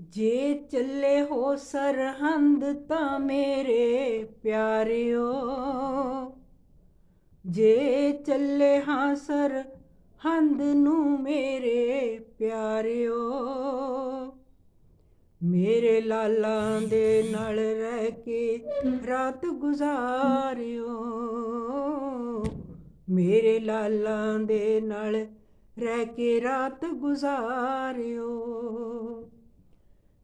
ਜੇ ਚੱਲੇ ਹੋ ਸਰਹੰਦ ਤਾਂ ਮੇਰੇ ਪਿਆਰਿਓ। ਜੇ ਚੱਲੇ ਹਾਂ ਸਰ ਹੰਦ ਨੂੰ ਮੇਰੇ ਪਿਆਰਿਓ। ਮੇਰੇ ਲਾਲਾਂ ਦੇ ਨਾਲ ਰਹਿ ਕੇ ਰਾਤ ਗੁਜ਼ਾਰਿਓ। ਮੇਰੇ ਲਾਲਾਂ ਦੇ ਨਾਲ ਰਹਿ ਕੇ ਰਾਤ ਗੁਜ਼ਾਰਿਓ।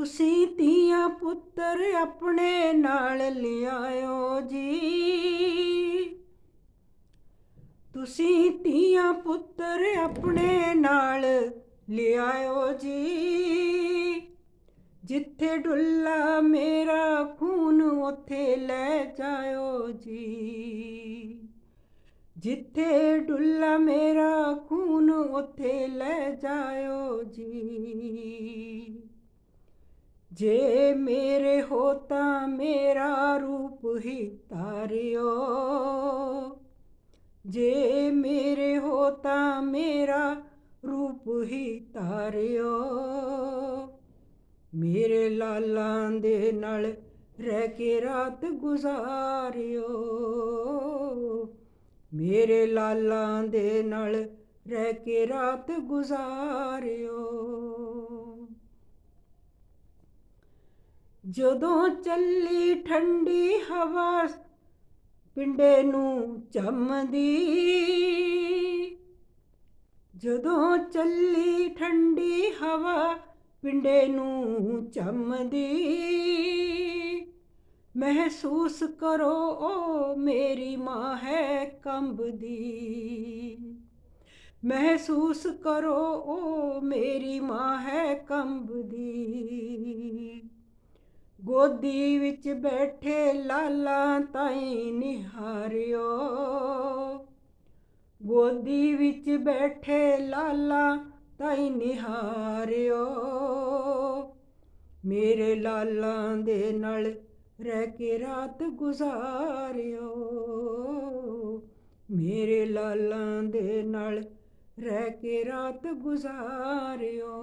ਤੁਸੀਂ ਧੀਆਂ ਪੁੱਤਰ ਆਪਣੇ ਨਾਲ ਲਿਆਇਓ ਜੀ। ਤੁਸੀਂ ਧੀਆਂ ਪੁੱਤਰ ਆਪਣੇ ਨਾਲ ਲਿਆਇਓ ਜੀ। ਜਿੱਥੇ ਡੁੱਲਾ ਮੇਰਾ ਖੂਨ, ਉੱਥੇ ਲੈ ਜਾਇਓ ਜੀ। ਜਿੱਥੇ ਡੁੱਲਾ ਮੇਰਾ ਖੂਨ, ਉੱਥੇ ਲੈ ਜਾਇਓ ਜੀ। ਜੇ ਮੇਰੇ ਹੋ ਤਾਂ ਮੇਰਾ ਰੂਪ ਹੀ ਤਾਰਿਓ ਜੇ ਮੇਰੇ ਹੋ ਤਾਂ ਮੇਰਾ ਰੂਪ ਹੀ ਤਾਰਿਓ ਮੇਰੇ ਲਾਲਾਂ ਦੇ ਨਾਲ ਰਹਿ ਕੇ ਰਾਤ ਗੁਜ਼ਾਰਿਓ। ਮੇਰੇ ਲਾਲਾਂ ਦੇ ਨਾਲ ਰਹਿ ਕੇ ਰਾਤ ਗੁਜ਼ਾਰਿਓ। ਜਦੋਂ ਚੱਲੀ ਠੰਡੀ ਹਵਾ ਪਿੰਡੇ ਨੂੰ ਚੰਮਦੀ। ਜਦੋਂ ਚੱਲੀ ਠੰਡੀ ਹਵਾ ਪਿੰਡੇ ਨੂੰ ਚੰਮਦੀ। ਮਹਿਸੂਸ ਕਰੋ, ਓ ਮੇਰੀ ਮਾਂ ਹੈ ਕੰਬਦੀ। ਮਹਿਸੂਸ ਕਰੋ, ਓ ਮੇਰੀ ਮਾਂ ਹੈ ਕੰਬਦੀ। ਗੋਦੀ ਵਿੱਚ ਬੈਠੇ ਲਾਲਾ ਤਾਈ ਨਿਹਾਰਿਓ। ਗੋਦੀ ਵਿੱਚ ਬੈਠੇ ਲਾਲਾ ਤਾਈ ਨਿਹਾਰਿਓ। ਮੇਰੇ ਲਾਲਾਂ ਦੇ ਨਾਲ ਰਹਿ ਕੇ ਰਾਤ ਗੁਜ਼ਾਰਿਓ। ਮੇਰੇ ਲਾਲਾਂ ਦੇ ਨਾਲ ਰਹਿ ਕੇ ਰਾਤ ਗੁਜ਼ਾਰਿਓ।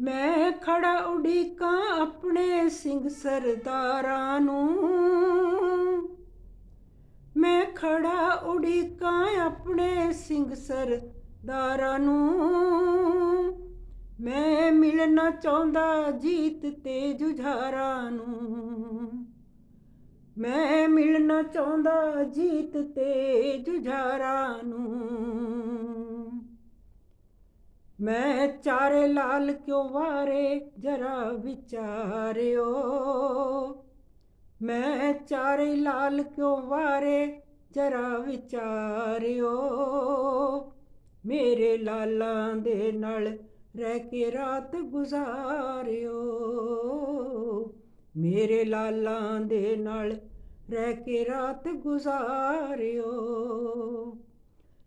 ਮੈਂ ਖੜਾ ਉਡੀਕਾਂ ਆਪਣੇ ਸਿੰਘ ਸਰਦਾਰਾਂ ਨੂੰ। ਮੈਂ ਖੜਾ ਉਡੀਕਾਂ ਆਪਣੇ ਸਿੰਘ ਸਰਦਾਰਾਂ ਨੂੰ। ਮੈਂ ਮਿਲਣਾ ਚਾਹੁੰਦਾ ਜੀਤ ਤੇ ਜੁਝਾਰਾਂ ਨੂੰ। ਮੈਂ ਮਿਲਣਾ ਚਾਹੁੰਦਾ ਜੀਤ ਤੇ ਜੁਝਾਰਾਂ ਨੂੰ। ਮੈਂ ਚਾਰੇ ਲਾਲ ਕਿਉਂ ਵਾਰੇ, ਜਰਾ ਵਿਚਾਰਿਓ। ਮੈਂ ਚਾਰੇ ਲਾਲ ਕਿਉਂ ਵਾਰੇ, ਜਰਾ ਵਿਚਾਰਿਓ। ਮੇਰੇ ਲਾਲਾਂ ਦੇ ਨਾਲ ਰਹਿ ਕੇ ਰਾਤ ਗੁਜ਼ਾਰਿਓ। ਮੇਰੇ ਲਾਲਾਂ ਦੇ ਨਾਲ ਰਹਿ ਕੇ ਰਾਤ ਗੁਜ਼ਾਰਿਓ।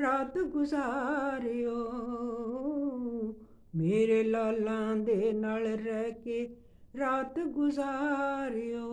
ਰਾਤ ਗੁਜ਼ਾਰਿਓ। ਮੇਰੇ ਲਾਲਾਂ ਦੇ ਨਾਲ ਰਹਿ ਕੇ ਰਾਤ ਗੁਜ਼ਾਰਿਓ।